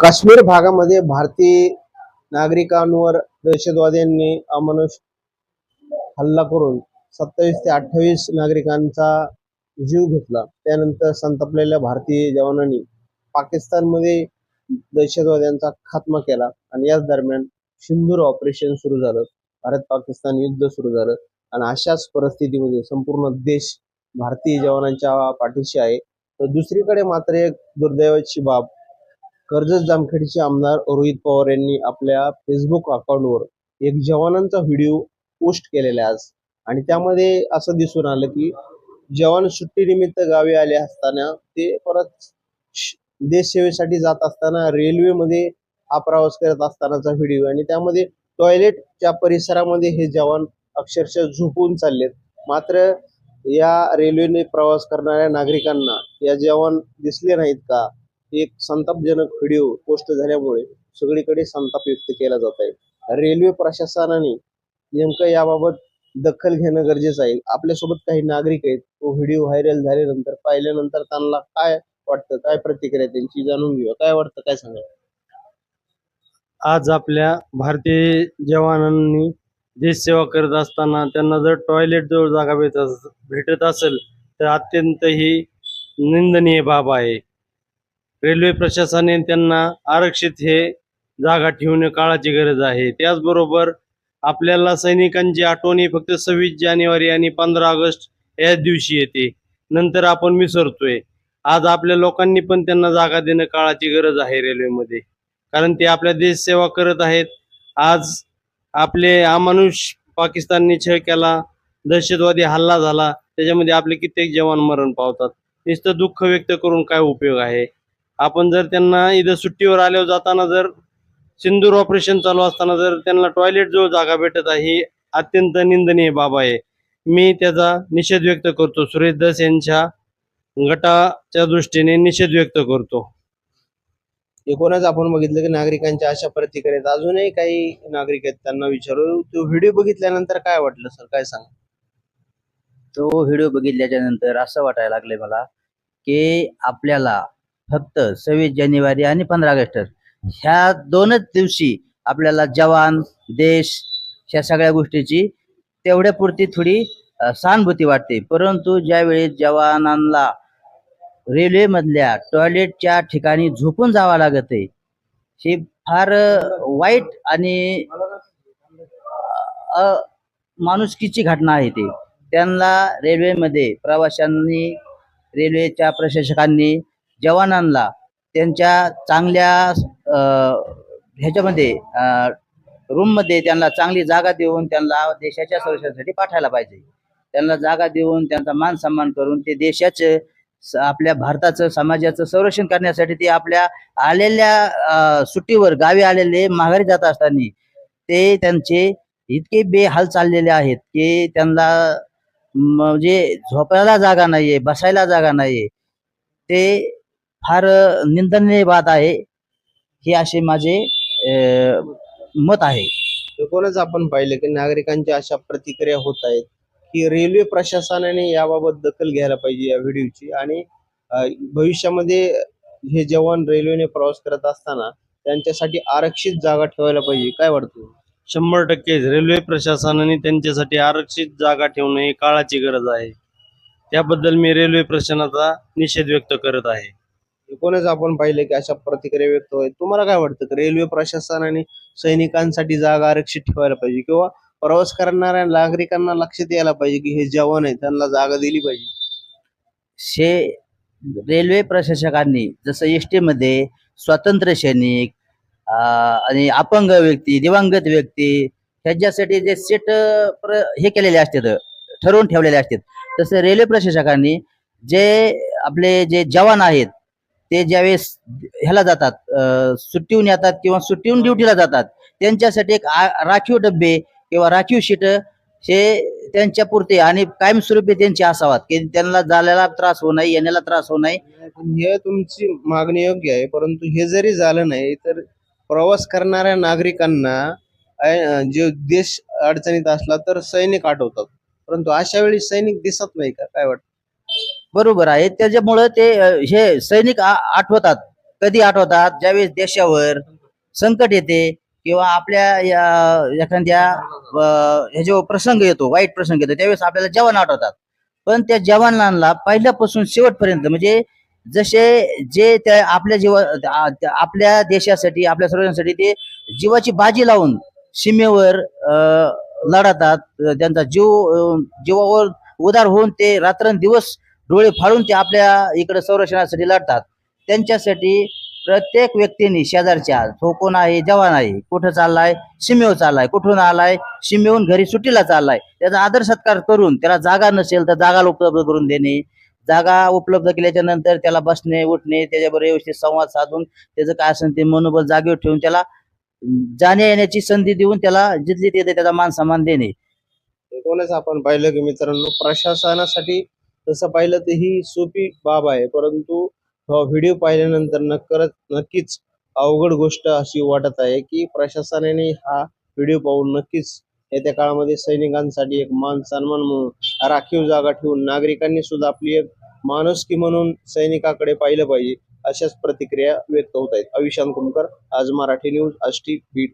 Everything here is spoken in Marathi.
काश्मीर भागामध्ये भारतीय नागरिकांवर दहशतवाद्यांनी अमानुष हल्ला करून सत्तावीस ते अठ्ठावीस नागरिकांचा जीव घेतला. त्यानंतर संतापलेल्या भारतीय जवानांनी पाकिस्तानमध्ये दहशतवाद्यांचा खात्मा केला आणि याच दरम्यान सिंदूर ऑपरेशन सुरू झालं. भारत पाकिस्तान युद्ध सुरू झालं आणि अशाच परिस्थितीमध्ये संपूर्ण देश भारतीय जवानांच्या पाठीशी आहे. तर दुसरीकडे मात्र एक दुर्दैवाची बाब कर्जत जामखेडचे आमदार रोहित पवार यांनी आपल्या फेसबुक अकाउंटवर एक जवानांचा व्हिडिओ पोस्ट केलेला आहे आज. आणि त्यामध्ये असं दिसून आलं की जवान सुट्टीनिमित्त गावी आले असताना ते परत देशसेवेसाठी जात असताना रेल्वेमध्ये हा प्रवास करत असतानाचा व्हिडिओ आणि त्यामध्ये टॉयलेटच्या परिसरामध्ये हे जवान अक्षरशः झोपून चाललेत. मात्र या रेल्वेने प्रवास करणाऱ्या नागरिकांना या जवान दिसले नाहीत का? एक संतापजनक व्हिडिओ पोस्ट झाल्यामुळे सगळीकडे संताप व्यक्त केला जात आहे. रेल्वे प्रशासनाने नेमकं याबाबत दखल घेणं गरजेचं आहे. आपल्यासोबत काही नागरिक आहेत. तो व्हिडिओ व्हायरल झाल्यानंतर पाहिल्यानंतर त्यांना काय वाटतं? काय प्रतिक्रिया त्यांची? जाणून घेऊया. काय वाटतं? काय सांगा आज आपल्या भारतीय जवानांनी देश सेवा करत असताना त्यांना जर टॉयलेट जवळ जागा भेटत अस- भेटत असेल तर अत्यंत ही निंदनीय बाब आहे. रेल्वे प्रशासनाने त्यांना आरक्षित हे जागा ठेवणे काळाची गरज आहे. त्याचबरोबर आपल्याला सैनिकांची आठवणी फक्त सव्वीस जानेवारी आणि पंधरा ऑगस्ट याच दिवशी येते. नंतर आपण विसरतोय. आज आपल्या लोकांनी पण त्यांना जागा देणं काळाची गरज आहे रेल्वेमध्ये. कारण ते आपल्या देश सेवा करत आहेत. आज आपले अमानुष पाकिस्तानने छळ केला दहशतवादी हल्ला झाला त्याच्यामध्ये आपले कित्येक जवान मरण पावतात. नुसतं दुःख व्यक्त करून काय उपयोग आहे? आपण जर त्यांना इथं सुट्टीवर आल्यावर जाताना जर सिंदूर ऑपरेशन चालू असताना जर त्यांना टॉयलेट जवळ जागा भेटत आहे ही अत्यंत निंदनीय बाब आहे. मी त्याचा निषेध व्यक्त करतो. सुरेश दस यांच्या गटाच्या दृष्टीने निषेध व्यक्त करतो. एकूणच आपण बघितलं की नागरिकांच्या अशा प्रतिक्रिया आहेत. अजूनही काही नागरिक आहेत त्यांना विचारू. तो व्हिडिओ बघितल्यानंतर काय वाटलं सर काय सांगा? तो व्हिडिओ बघितल्याच्या नंतर असं वाटायला लागले मला की आपल्याला फक्त सव्वीस जानेवारी आणि पंधरा ऑगस्ट. ह्या दोनच दिवशी आपल्याला जवान देश ह्या सगळ्या गोष्टीची तेवढ्या पुरती थोडी सहानुभूती वाटते. परंतु ज्यावेळी जवानांना रेल्वेमधल्या टॉयलेटच्या ठिकाणी झोपून जावं लागत आहे हे फार वाईट आणि अ, माणुसकीची घटना आहे ती. त्यांना रेल्वेमध्ये प्रवाशांनी रेल्वेच्या प्रशासकांनी जवानांना त्यांच्या चांगल्या ह्याच्यामध्ये रूममध्ये त्यांना चांगली जागा देऊन त्यांना देशाच्या संरक्षणासाठी पाठायला पाहिजे. त्यांना जागा देऊन त्यांचा मान सन्मान करून ते देशाचं स- आपल्या भारताचं समाजाचं संरक्षण करण्यासाठी ते आपल्या आलेल्या सुट्टीवर गावी आलेले माघारी जात असताना ते त्यांचे इतके बेहाल चाललेले आहेत की त्यांना म्हणजे झोपायला जागा नाहीये बसायला जागा नाहीये. ते फार निंदनीय बात आहे हे असे माझे मत आहे. एकूणच आपण पाहिलं की नागरिकांच्या अशा प्रतिक्रिया होत आहेत की रेल्वे प्रशासनाने याबाबत दखल घ्यायला पाहिजे या व्हिडिओची आणि भविष्यामध्ये हे जवान रेल्वेने प्रवास करत असताना त्यांच्यासाठी आरक्षित जागा ठेवायला पाहिजे काय वाटतं? शंभर टक्के रेल्वे प्रशासनाने त्यांच्यासाठी आरक्षित जागा ठेवणे ही काळाची गरज आहे. त्याबद्दल मी रेल्वे प्रशासनाचा निषेध व्यक्त करत आहे. एकूणच आपण पाहिलं की अशा प्रतिक्रिया व्यक्त होत तुम्हाला काय वाटतं? की रेल्वे प्रशासनाने सैनिकांसाठी जागा आरक्षित ठेवायला पाहिजे किंवा प्रवास करणाऱ्या नागरिकांना लक्षात यायला पाहिजे की हे जवान आहेत त्यांना जागा दिली पाहिजे? शे रेल्वे प्रशासकांनी जसं एसमध्ये स्वातंत्र्य सैनिक आणि अपंग व्यक्ती दिवंगत व्यक्ती ह्याच्यासाठी जे सेट प्र हे केलेले असतात ठरवून ठेवलेले असतात. तसं रेल्वे प्रशासकांनी जे आपले जे जवान आहेत ते ज्यावेळेस ह्याला जातात सुट्टीहून येतात किंवा सुट्टीहून ड्युटीला जातात त्यांच्यासाठी एक राखीव डब्बे किंवा राखीव शीट हे त्यांच्या पुरते आणि कायमस्वरूपी त्यांचे असावात की त्यांना जायला त्रास होऊ नये येण्याला त्रास होऊ नये. हे तुमची मागणी योग्य आहे परंतु हे जरी झालं नाही तर प्रवास करणाऱ्या नागरिकांना जे देश अडचणीत असला तर सैनिक आठवतात. परंतु अशा वेळी सैनिक दिसत नाही का? काय वाटतं? बरोबर आहे. त्याच्यामुळं ते हे सैनिक आ- आठवतात. कधी आठवतात? ज्यावेळेस देशावर संकट येते किंवा आपल्या या एखाद्या अं, जो प्रसंग येतो वाईट प्रसंग येतो त्यावेळेस आपल्याला जवान आठवतात. पण त्या जवानांना पहिल्यापासून शेवटपर्यंत म्हणजे जसे जे त्या आपल्या जीवा आ- त्या- आपल्या देशासाठी आपल्या सर्वांसाठी ते जीवाची बाजी लावून सीमेवर अं, लढतात. अं, त्यांचा जीव अं, जीवावर उदार होऊन ते रात्रंदिवस डोळे फाडून ते आपल्या इकडे संरक्षणासाठी लढतात. त्यांच्यासाठी प्रत्येक व्यक्तीने शेजारच्या तो कोण आहे जवान आहे कुठं चाललाय सीमेवर चाललाय कुठून आलाय सीमेहून घरी सुट्टीला चाललाय त्याचा आदर सत्कार करून त्याला जागा नसेल तर जागा उपलब्ध करून देणे. जागा उपलब्ध केल्याच्यानंतर त्याला बसणे उठणे त्याच्याबरोबर व्यवस्थित संवाद साधून त्याचं काय असेल ते मनोबल जागेवर ठेवून त्याला जाण्या येण्याची संधी देऊन त्याला जिथली तिथे त्याचा मान सन्मान देणे. एकूणच आपण पाहिलं की मित्रांनो प्रशासनासाठी तसं पाहिलं तर ही सोपी बाब आहे. परंतु व्हिडिओ पाहिल्यानंतर नक्करच नक्कीच अवघड गोष्ट अशी वाटत आहे की प्रशासनाने हा व्हिडिओ पाहून नक्कीच येत्या काळामध्ये सैनिकांसाठी एक मान सन्मान म्हणून राखीव जागा ठेवून नागरिकांनी सुद्धा आपली एक माणुसकी म्हणून सैनिकाकडे पाहिलं पाहिजे अशाच प्रतिक्रिया व्यक्त होत आहेत. अविशांत कुमकर आज मराठी न्यूज आष्टी बीट